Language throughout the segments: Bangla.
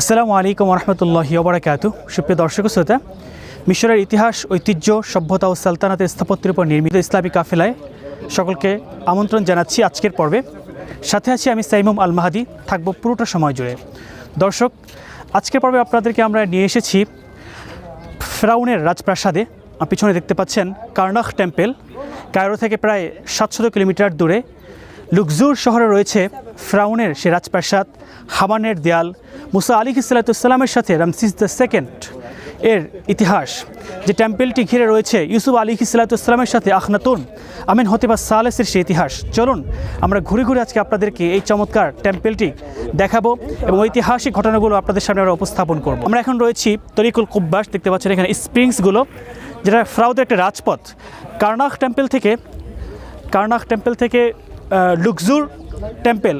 আসসালামু আলাইকুম রহমতুল্লাহি ওবরাকাত সুপ্রিয় দর্শক শ্রোতা, মিশরের ইতিহাস, ঐতিহ্য, সভ্যতা ও সালতানাতের স্থাপত্যের উপর নির্মিত ইসলামী কাফেলায় সকলকে আমন্ত্রণ জানাচ্ছি আজকের পর্বে। সাথে আছি আমি সাইমুম আল মাহাদি থাকব পুরোটা সময় জুড়ে। দর্শক, আজকের পর্বে আপনাদেরকে আমরা নিয়ে এসেছি ফ্রাউনের রাজপ্রাসাদে। পিছনে দেখতে পাচ্ছেন কার্নাখ টেম্পেল, কায়রো থেকে প্রায় সাতশত কিলোমিটার দূরে। লুকজুর শহরে রয়েছে ফ্রাউনের সে রাজপ্রাসাদ, হামানের দেয়াল মুসা আলী ইসালাতামের সাথে রামসিস দ্য সেকেন্ড এর ইতিহাস, যে টেম্পেলটি ঘিরে রয়েছে ইউসুফ আলী ইসালাতামের সাথে আখনাতুন, আমিন হতিবা সালেসের সে ইতিহাস। চলুন, আমরা ঘুরে ঘুরে আজকে আপনাদেরকে এই চমৎকার টেম্পেলটি দেখাবো এবং ঐতিহাসিক ঘটনাগুলো আপনাদের সামনে আমরা উপস্থাপন করব। আমরা এখন রয়েছি তরিকুল কুব্বাস, দেখতে পাচ্ছেন এখানে স্প্রিংসগুলো, যেটা ফ্রাউদের একটা রাজপথ। কার্নাক টেম্পেল থেকে কার্নাক টেম্পেল থেকে লুকজুর টেম্পেল,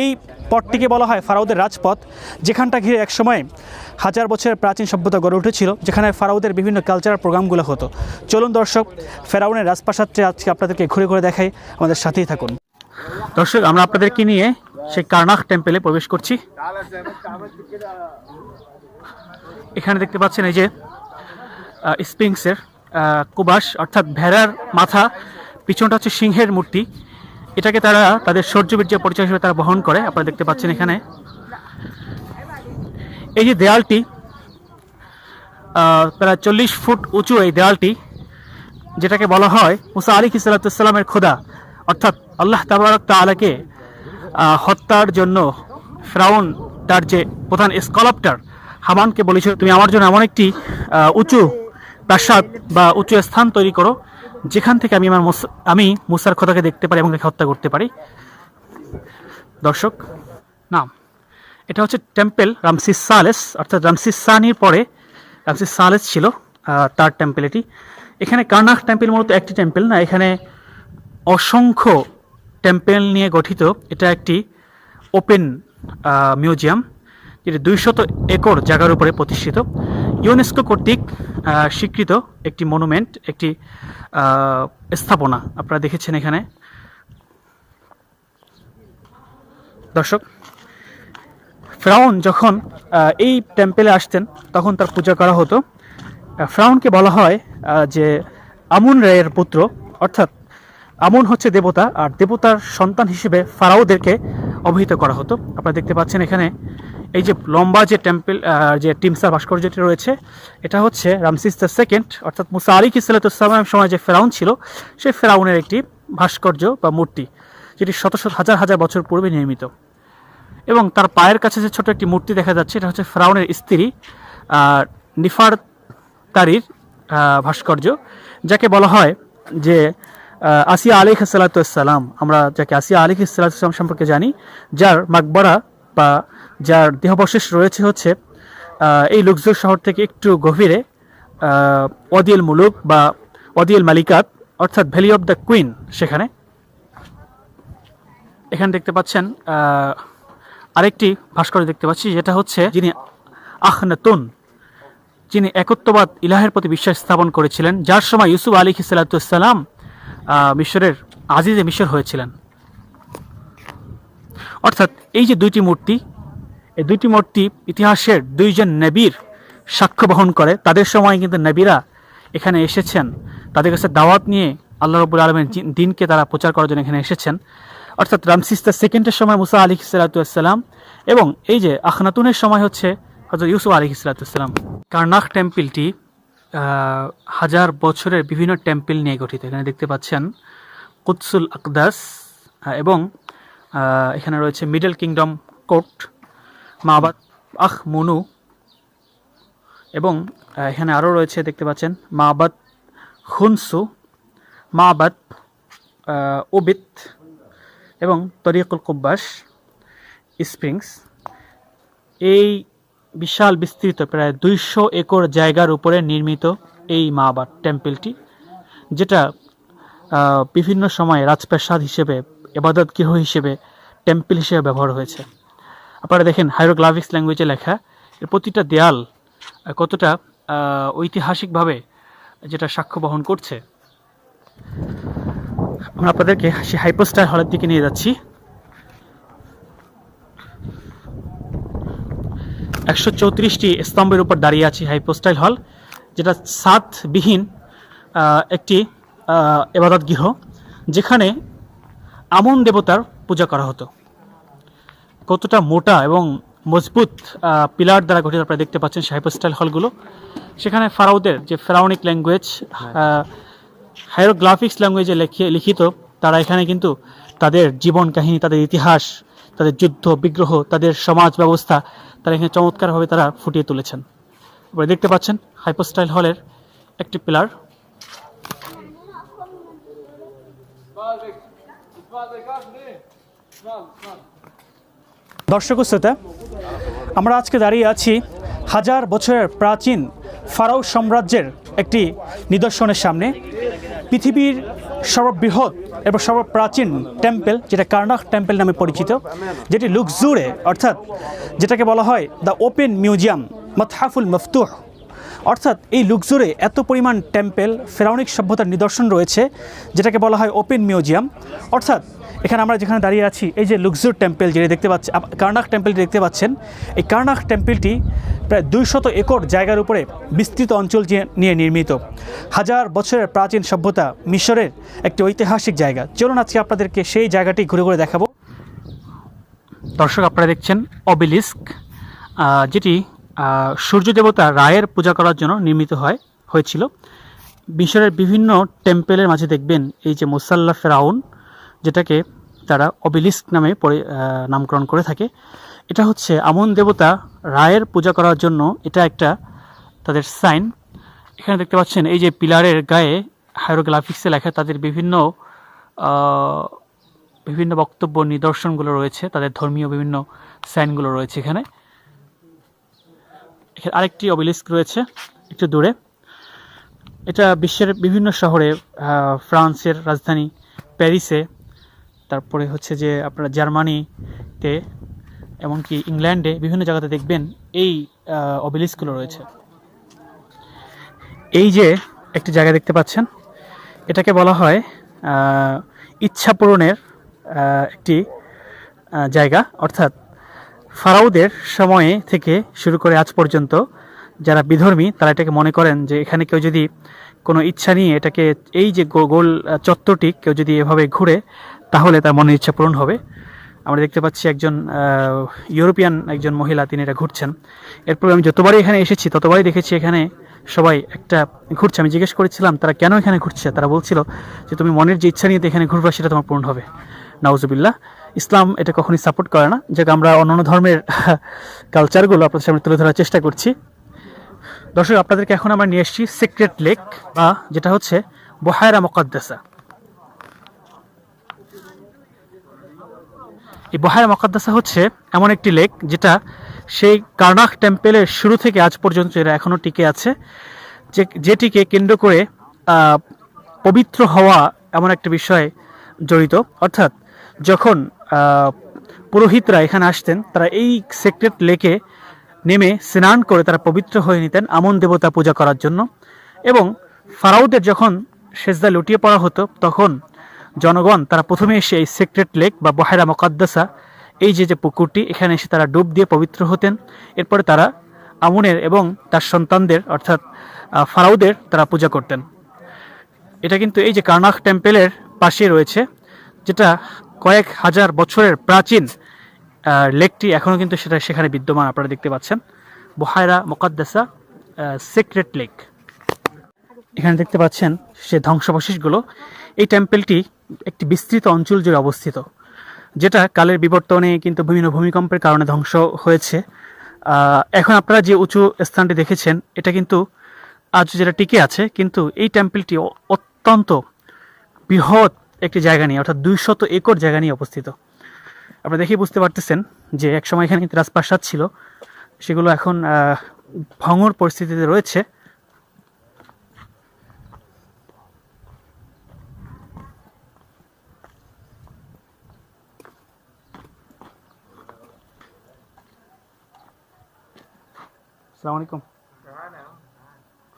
এই পথটিকে বলা হয় ফারাউদের রাজপথ, যেখানটা ঘিরে একসময় হাজার বছরের প্রাচীন সভ্যতা গড়ে উঠেছিল, যেখানে ফারাউদের বিভিন্ন কালচারাল প্রোগ্রামগুলো হতো। চলুন দর্শক, ফেরাউনের রাজপ্রাসাদটি আজকে আপনাদেরকে ঘুরে ঘুরে দেখাই, আমাদের সাথেই থাকুন। দর্শক, আমরা আপনাদেরকে নিয়ে সেই কার্নাক টেম্পেলে প্রবেশ করছি। এখানে দেখতে পাচ্ছেন এই যে স্পিংসের কুবাস, অর্থাৎ ভেড়ার মাথা, পিছনটা হচ্ছে সিংহের মূর্তি। এটাকে তারা তাদের শৌর্যবীর্য পরিচয় হিসেবে তারা বহন করে, আপনারা দেখতে পাচ্ছেন এখানে। এই যে দেয়ালটি প্রায় চল্লিশ ফুট উঁচু এই দেয়ালটি, যেটাকে বলা হয় মুসা আলী সালাতামের খোদা, অর্থাৎ আল্লাহ তাবারক তালাকে হত্যার জন্য ফ্রাউন তার যে প্রধান স্কলাপ্টার, হামানকে বলেছিল, তুমি আমার জন্য এমন একটি উঁচু প্রাসাদ বা উঁচু স্থান তৈরি করো যেখান থেকে আমি আমার আমি মুসার খোদাকে দেখতে পারি এবং তাকে হত্যা করতে পারি। দর্শক, নাম। এটা হচ্ছে টেম্পেল রামসিস সালেস, অর্থাৎ রামসিস সানির পরে রামসিস সালেস ছিল তার টেম্পেল এটি। এখানে কার্নাক টেম্পেল মূলত একটি টেম্পেল না, এখানে অসংখ্য টেম্পেল নিয়ে গঠিত। এটা একটি ওপেন মিউজিয়াম, যেটি দুইশত একর জায়গার উপরে প্রতিষ্ঠিত। ইউনেস্কো কর্তৃক স্বীকৃত একটি মনুমেন্ট, একটি স্থাপনা। আপনারা দেখেছেন এখানে। দর্শক, ফ্রাউন যখন এই টেম্পেলে আসতেন, তখন তার পূজা করা হতো। ফ্রাউনকে বলা হয় যে আমুন রায়ের পুত্র, অর্থাৎ আমুন হচ্ছে দেবতা, আর দেবতার সন্তান হিসেবে ফারাওদেরকে অভিহিত করা হতো। আপনারা দেখতে পাচ্ছেন এখানে এই যে লম্বা যে টেম্পেল যে টিমসার ভাস্কর্যটি রয়েছে, এটা হচ্ছে রামসিস দ্য সেকেন্ড অর্থাৎ মুসা আলী ইসলাতামের সময় যে ফেরাউন ছিল, সেই ফেরাউনের একটি ভাস্কর্য বা মূর্তি, যেটি শত শত হাজার হাজার বছর পূর্বে নির্মিত। এবং তার পায়ের কাছে যে ছোট একটি মূর্তি দেখা যাচ্ছে, এটা হচ্ছে ফ্রাউনের স্ত্রী নিফার তারির ভাস্কর্য, যাকে বলা হয় যে আসিয়া আলিক সালাতাম আমরা যাকে আসিয়া আলিক সালাতাম সম্পর্কে জানি, যার মাকবরা বা যার দেহবশেষ রয়েছে হচ্ছে এই লুকজুর শহর থেকে একটু গভীরে অদিয়েল মুলুক বা অদিয়েল মালিকাত, অর্থাৎ ভ্যালি অফ দ্য কুইন সেখানে। এখানে দেখতে পাচ্ছেন আরেকটি ভাস্কর্য দেখতে পাচ্ছি, যেটা হচ্ছে যিনি আখনাতুন, যিনি একত্ববাদ ইলাহের প্রতি বিশ্বাস স্থাপন করেছিলেন, যার সময় ইউসুফ আলী সালাতাম মিশরের আজিজে মিশর হয়েছিলেন। অর্থাৎ এই যে দুইটি মূর্তি এই দুইটি মূর্তি ইতিহাসের দুইজন নবীর সাক্ষ্য বহন করে। তাদের সময় কিন্তু নবীরা এখানে এসেছেন। তাদের কাছে দাওয়াত নিয়ে আল্লাহ রবুল আলমের দিনকে তারা প্রচার করার জন্য এখানে এসেছেন। অর্থাৎ রামসিস দ্য সেকেন্ডের সময় মুসা আলী সালাতাম এবং এই যে আখনাতুনের সময় হচ্ছে হজরত ইউসুফ আলী সালাতাম কার্নাক টেম্পলটি হাজার বছরের বিভিন্ন টেম্পল নিয়ে গঠিত। এখানে দেখতে পাচ্ছেন কুৎসুল আকদাস এবং এখানে রয়েছে মিডল কিংডম কোর্ট। মাবাদ আখ মনু। এবং এখানে আরও রয়েছে, দেখতে পাচ্ছেন, মাবাদ, খুনসু, মাবাদ ওবিত এবং তরিকুল কুব্বাস স্প্রিংস। এই বিশাল বিস্তৃত, প্রায় দুইশো একর জায়গার উপরে নির্মিত এই মাবাদ টেম্পলটি, যেটা বিভিন্ন সময়ে রাজপ্রাসাদ হিসেবে এবাদত গৃহ হিসেবে, টেম্পল হিসেবে ব্যবহার হয়েছে। আপনারা দেখেন হাইরোগ্রাফিক্স ল্যাঙ্গুয়েজে লেখা এর প্রতিটা দেয়াল কতটা ঐতিহাসিকভাবে যেটা সাক্ষ্য বহন করছে। আমরা আপনাদেরকে সেই হাইপোস্টার হলের দিকে নিয়ে যাচ্ছি। একশো চৌত্রিশটি স্তম্ভের উপর দাঁড়িয়ে আছি হাইপোস্টাইল হল যেটা সাতবিহীন আহ, একটি এবাদত গৃহ যেখানে আমন দেবতার পূজা করা হতো। কতটা মোটা এবং মজবুত পিলার দ্বারা গঠিত আপনারা দেখতে পাচ্ছেন হাইপোস্টাইল হলগুলো। সেখানে ফারাউদের যে ফেরাউনিক ল্যাঙ্গুয়েজ হাইরোগ্রাফিক্স ল্যাঙ্গুয়েজে লেখি- লিখিত তারা এখানে কিন্তু তাদের জীবন কাহিনী তাদের ইতিহাস তাদের যুদ্ধ বিগ্রহ তাদের সমাজ ব্যবস্থা তারা এখানে চমৎকারভাবে তারা ফুটিয়ে তুলেছেন। এবারে দেখতে পাচ্ছেন হাইপোস্টাইল হলের একটি পিলার। দর্শক শ্রোতা, আমরা আজকে দাঁড়িয়ে আছি হাজার বছরের প্রাচীন ফারাও সাম্রাজ্যের একটি নিদর্শনের সামনে। পৃথিবীর সর্ববৃহৎ এবং সর্বপ্রাচীন টেম্পেল, যেটা কার্নাক টেম্পেল নামে পরিচিত, যেটি লুকজুরে, অর্থাৎ যেটাকে বলা হয় দ্য ওপেন মিউজিয়াম, মতহাফুল মফতুহ। অর্থাৎ এই লুকজুরে এত পরিমাণ টেম্পেল, ফেরাউনিক সভ্যতার নিদর্শন রয়েছে, যেটাকে বলা হয় ওপেন মিউজিয়াম। অর্থাৎ এখানে আমরা যেখানে দাঁড়িয়ে আছি, এই যে লুকজুর টেম্পেল যেটি দেখতে পাচ্ছি কার্নাক টেম্পেলটি দেখতে পাচ্ছেন। এই কার্নাক টেম্পেলটি প্রায় দুইশত একর জায়গার উপরে বিস্তৃত অঞ্চল নিয়ে নির্মিত। হাজার বছরের প্রাচীন সভ্যতা মিশরের একটি ঐতিহাসিক জায়গা। চলুন আজকে আপনাদেরকে সেই জায়গাটি ঘুরে ঘুরে দেখাবো। দর্শক, আপনারা দেখছেন অবিলিস্ক যেটি সূর্য দেবতা রায়ের পূজা করার জন্য নির্মিত হয়, হয়েছিল। মিশরের বিভিন্ন টেম্পেলের মাঝে দেখবেন এই যে মুসাল্লা ফেরাউন, যেটাকে তারা অবিলিস্ক নামে নামকরণ করে থাকে। এটা হচ্ছে আমন দেবতা রায়ের পূজা করার জন্য এটা একটা তাদের সাইন। এখানে দেখতে পাচ্ছেন, এই যে পিলারের গায়ে হাইরোগ্রাফিক্সে লেখা তাদের বিভিন্ন বিভিন্ন বক্তব্য নিদর্শনগুলো রয়েছে, তাদের ধর্মীয় বিভিন্ন সাইনগুলো রয়েছে এখানে। এখানে আরেকটি অবিলিস্ক রয়েছে, একটু দূরে। এটা বিশ্বের বিভিন্ন শহরে ফ্রান্সের রাজধানী প্যারিসে তারপরে হচ্ছে যে আপনার জার্মানিতে এমনকি ইংল্যান্ডে বিভিন্ন জায়গাতে দেখবেন এই অবিলিস্কগুলো রয়েছে। এই যে একটি জায়গা দেখতে পাচ্ছেন, এটাকে বলা হয় ইচ্ছা পূরণের একটি জায়গা। অর্থাৎ ফারাউদের সময়ে থেকে শুরু করে আজ পর্যন্ত যারা বিধর্মী, তারা এটাকে মনে করেন যে এখানে কেউ যদি কোনো ইচ্ছা নিয়ে এটাকে, এই যে গোল চত্বরটি কেউ যদি এভাবে ঘুরে তাহলে তার মনের ইচ্ছা পূরণ হবে। আমরা দেখতে পাচ্ছি একজন ইউরোপিয়ান একজন মহিলা, তিনি এটা ঘুরছেন। এরপর আমি যতবারই এখানে এসেছি, ততবারই দেখেছি এখানে সবাই একটা ঘুরছে। আমি জিজ্ঞেস করেছিলাম, তারা কেন এখানে ঘুরছে? তারা বলছিল যে, তুমি মনের যে ইচ্ছা নিয়ে এখানে ঘুরবা, সেটা তোমার পূরণ হবে। নাউজুবিল্লাহ। ইসলাম এটা কখনই সাপোর্ট করে না। যাকে, আমরা অন্যান্য ধর্মের কালচারগুলো আপনাদের সামনে তুলে ধরার চেষ্টা করছি। দর্শক, আপনাদেরকে এখন আমরা নিয়ে এসেছি সিক্রেট লেক, বা যেটা হচ্ছে বহায়রা মকদ্দাসা। এই বহায়রা মকদ্দাসা হচ্ছে এমন একটি লেক যেটা সেই কার্নাক টেম্পেলের শুরু থেকে আজ পর্যন্ত এরা এখনও টিকে আছে, যে, যেটিকে কেন্দ্র করে পবিত্র হওয়া এমন একটা বিষয় জড়িত। অর্থাৎ যখন পুরোহিতরা এখানে আসতেন, তারা এই সেক্রেট লেকে নেমে স্নান করে তারা পবিত্র হয়ে নিতেন আমন দেবতা পূজা করার জন্য এবং ফারাউদের যখন সেজদা লুটিয়ে পড়া হতো, তখন জনগণ তারা প্রথমে এসে এই সেক্রেট লেক বা বহেরা মকাদ্দাসা, এই যে যে পুকুরটি, এখানে এসে তারা ডুব দিয়ে পবিত্র হতেন। এরপরে তারা আমনের এবং তার সন্তানদের, অর্থাৎ ফারাউদের তারা পূজা করতেন। এটা কিন্তু এই যে কার্নাক টেম্পেলের পাশে রয়েছে, যেটা কয়েক হাজার বছরের প্রাচীন লেকটি এখনও কিন্তু সেটা সেখানে বিদ্যমান, আপনারা দেখতে পাচ্ছেন। বহায়রা মোকাদ্দাসা সিক্রেট লেক এখানে দেখতে পাচ্ছেন সে ধ্বংসাবশেষগুলো। এই টেম্পেলটি একটি বিস্তৃত অঞ্চল জুড়ে অবস্থিত, যেটা কালের বিবর্তনে কিন্তু বিভিন্ন ভূমিকম্পের কারণে ধ্বংস হয়েছে। এখন আপনারা যে উঁচু স্থানটি দেখেছেন, এটা কিন্তু আজ যেটা টিকে আছে, কিন্তু এই টেম্পলটি অত্যন্ত বৃহৎ একটি জায়গা নিয়ে, অর্থাৎ দুইশত একর জায়গা নিয়ে অবস্থিত। আপনারা দেখেই বুঝতে পারতেছেন যে একসময় এখানে কিন্তু রাজপ্রাসাদ ছিল, সেগুলো এখন ভঙ্গুর পরিস্থিতিতে রয়েছে। আসসালামু আলাইকুম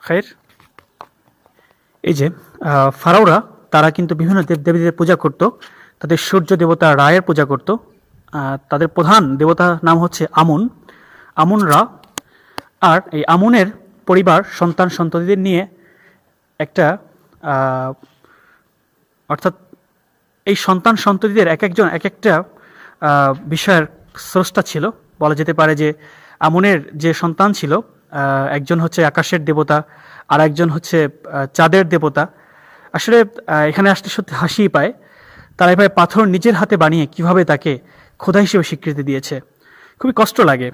খাইর এই যে ফারাওরা, তারা কিন্তু বিভিন্ন দেব দেবীদের পূজা করত। তাদের সূর্য দেবতা রায়ের পূজা করত। তাদের প্রধান দেবতা নাম হচ্ছে আমুন। আমুনরা, আর এই আমুনের পরিবার, সন্তান সন্ততিদের নিয়ে একটা অর্থাৎ এই সন্তান সন্ততিদের এক একজন এক একটা বিষয়ের স্রষ্টা ছিল। বলা যেতে পারে যে আমনের যে সন্তান ছিল একজন হচ্ছে আকাশের দেবতা আর একজন হচ্ছে চাঁদের দেবতা। আসলে এখানে আসতে সত্যি হাসিই পায়। তারা এভাবে পাথর নিজের হাতে বানিয়ে কীভাবে তাকে খোদা হিসেবে স্বীকৃতি দিয়েছে। খুবই কষ্ট লাগে।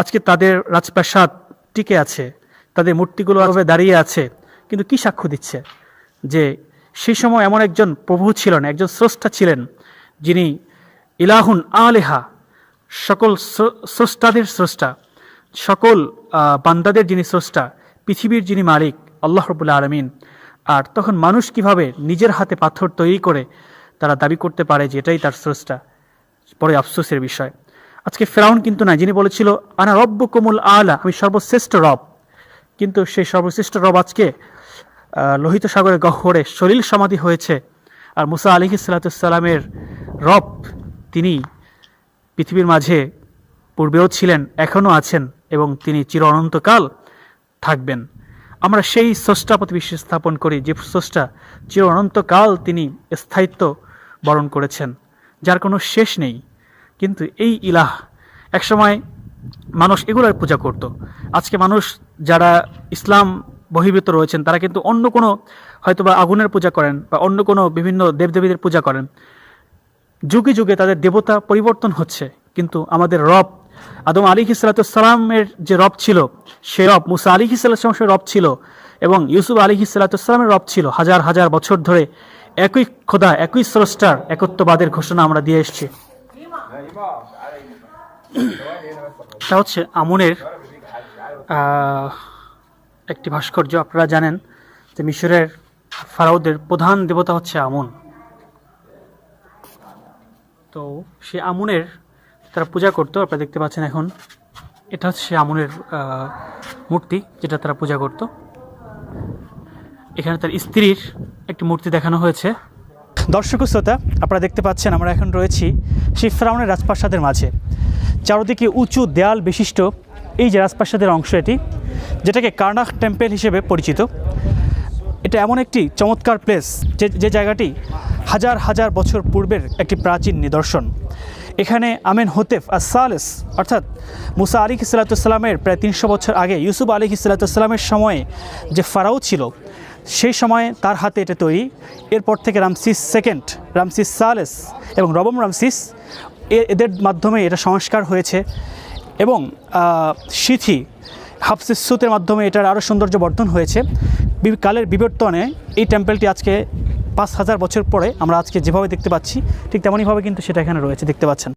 আজকে তাদের রাজপ্রাসাদ টিকে আছে, তাদের মূর্তিগুলো দাঁড়িয়ে আছে, কিন্তু কি সাক্ষ্য দিচ্ছে? যে সেই সময় এমন একজন প্রভু ছিলেন, একজন স্রষ্টা ছিলেন, যিনি ইলাহুন আলেহা, সকল স্রষ্টাদের স্রষ্টা। সকল বান্দাদের যিনি স্রষ্টা, পৃথিবীর যিনি মালিক, আল্লাহ রবুল্লা আলমিন। আর তখন মানুষ কীভাবে নিজের হাতে পাথর তৈরি করে তারা দাবি করতে পারে যে এটাই তার স্রষ্টা? বড় আফসোসের বিষয়। আজকে ফেরাউন কিন্তু না যিনি বলেছিল, আনা রব্ব কোমল আলা আমি সর্বশ্রেষ্ঠ রব। কিন্তু সেই সর্বশ্রেষ্ঠ রব আজকে লোহিত সাগরের গহ্বরে সলিল সমাধি হয়েছে। আর মুসা আলী সালাতামের রব তিনি পৃথিবীর মাঝে পূর্বেও ছিলেন, এখনও আছেন। এবং তিনি চির অনন্তকাল থাকবেন। আমরা সেই স্রষ্টা প্রতি বিশ্বাস স্থাপন করি, যে স্রষ্টা চির অনন্তকাল তিনি স্থায়িত্ব বরণ করেছেন, যার কোনো শেষ নেই। কিন্তু এই ইলাহ একসময় মানুষ এগুলোর পূজা করত। আজকে মানুষ যারা ইসলাম বহির্ভূত রয়েছেন, তারা কিন্তু অন্য কোনো হয়তোবা আগুনের পূজা করেন বা অন্য কোনো বিভিন্ন দেবদেবীদের পূজা করেন। যুগে যুগে তাদের দেবতা পরিবর্তন হচ্ছে, কিন্তু আমাদের রব আদম আলী হিসালাতামের যে রব ছিল, সে রব মুসা আলী হিসালামের রব ছিল এবং ইউসুফ আলী হিসালাতামের রব ছিল। হাজার হাজার বছর ধরে একই খোদা, একই স্রষ্টার, একত্ববাদের ঘোষণা আমরা দিয়ে এসেছি। তা হচ্ছে আমনের একটি ভাস্কর্য আপনারা জানেন যে মিশরের ফারাউদের প্রধান দেবতা হচ্ছে আমন। তো সে আমুনের তারা পূজা করতো, আপনারা দেখতে পাচ্ছেন এখন। এটা হচ্ছে আমুনের মূর্তি যেটা তারা পূজা করত। এখানে তার স্ত্রীর একটি মূর্তি দেখানো হয়েছে। দর্শক শ্রোতা, আপনারা দেখতে পাচ্ছেন আমরা এখন রয়েছি সেই ফ্রাউনের রাজপ্রাসাদের মাঝে। চারদিকে উঁচু দেয়াল বিশিষ্ট, এই যে রাজপ্রাসাদের অংশ এটি, যেটাকে কার্নাক টেম্পেল হিসেবে পরিচিত। এটা এমন একটি চমৎকার প্লেস, যে যে জায়গাটি হাজার হাজার বছর পূর্বের একটি প্রাচীন নিদর্শন। এখানে আমেন হোতেফ আসালেস অর্থাৎ মুসা আলী সাল্লাতামের প্রায় তিনশো বছর আগে, ইউসুফ আলী সাল্লাতামের সময়ে যে ফারাও ছিল, সেই সময়ে তার হাতে এটা তৈরি। এরপর থেকে রামসিস সেকেন্ড রামসিস সালেস এবং রবম রামসিস এদের মাধ্যমে এটা সংস্কার হয়েছে এবং সিথি হাফসিসুতের মাধ্যমে এটার আরও সৌন্দর্য বর্ধন হয়েছে। কালের বিবর্তনে এই টেম্পলটি আজকে পাঁচ হাজার বছর পরে আমরা আজকে যেভাবে দেখতে পাচ্ছি, ঠিক তেমনইভাবে কিন্তু সেটা এখানে রয়েছে, দেখতে পাচ্ছেন।